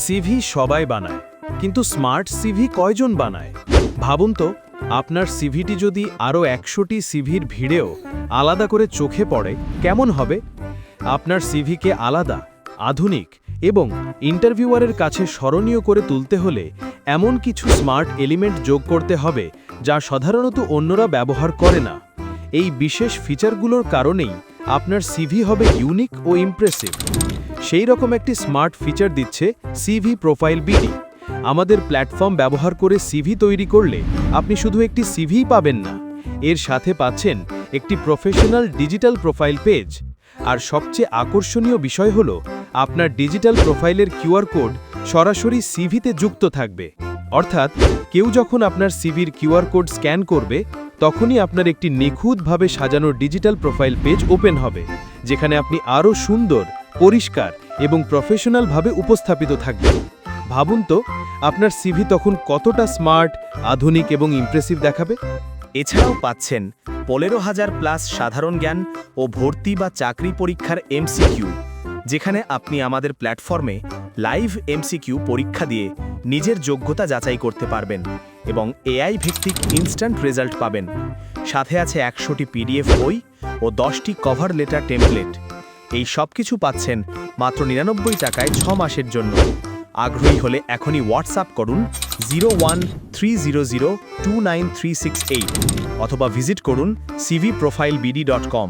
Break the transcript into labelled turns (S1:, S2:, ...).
S1: CV সবাই বানায়, কিন্তু স্মার্ট সিভি কয়জন বানায়? ভাবুন তো, আপনার সিভিটি যদি আরও একশোটি সিভির ভিড়েও আলাদা করে চোখে পড়ে, কেমন হবে? আপনার সিভিকে আলাদা, আধুনিক এবং ইন্টারভিউয়ারের কাছে স্মরণীয় করে তুলতে হলে এমন কিছু স্মার্ট এলিমেন্ট যোগ করতে হবে যা সাধারণত অন্যরা ব্যবহার করে না। এই বিশেষ ফিচারগুলোর কারণেই আপনার সিভি হবে ইউনিক ও ইমপ্রেসিভ। সেই রকম একটি স্মার্ট ফিচার দিচ্ছে সিভি প্রোফাইল বিডি আমাদের প্ল্যাটফর্ম ব্যবহার করে সিভি তৈরি করলে আপনি শুধু একটি সিভিই পাবেন না, এর সাথে পাচ্ছেন একটি প্রফেশনাল ডিজিটাল প্রোফাইল পেজ আর সবচেয়ে আকর্ষণীয় বিষয় হল, আপনার ডিজিটাল প্রোফাইলের কিউআর কোড সরাসরি সিভিতে যুক্ত থাকবে। অর্থাৎ কেউ যখন আপনার সিভির কিউআর কোড স্ক্যান করবে, তখনই আপনার একটি নিখুঁতভাবে সাজানো ডিজিটাল প্রোফাইল পেজ ওপেন হবে, যেখানে আপনি আরও সুন্দর, পরিষ্কার এবং প্রফেশনালভাবে উপস্থাপিত থাকবে। ভাবুন তো, আপনার সিভি তখন কতটা স্মার্ট, আধুনিক এবং ইমপ্রেসিভ দেখাবে?
S2: এছাড়াও পাচ্ছেন পনেরো হাজার প্লাস সাধারণ জ্ঞান ও ভর্তি বা চাকরি পরীক্ষার এমসিকিউ যেখানে আপনি আমাদের প্ল্যাটফর্মে লাইভ এমসিকিউ পরীক্ষা দিয়ে নিজের যোগ্যতা যাচাই করতে পারবেন এবং এআই ভিত্তিক ইনস্ট্যান্ট রেজাল্ট পাবেন। সাথে আছে একশোটি পিডিএফ বই ও দশটি কভার লেটার টেমপ্লেট এই সব কিছু পাচ্ছেন মাত্র নিরানব্বই টাকায় ছ মাসের জন্য। আগ্রহী হলে এখনই হোয়াটসঅ্যাপ করুন zero one three zero zero two nine three six eight অথবা ভিজিট করুন CV profile BD dot com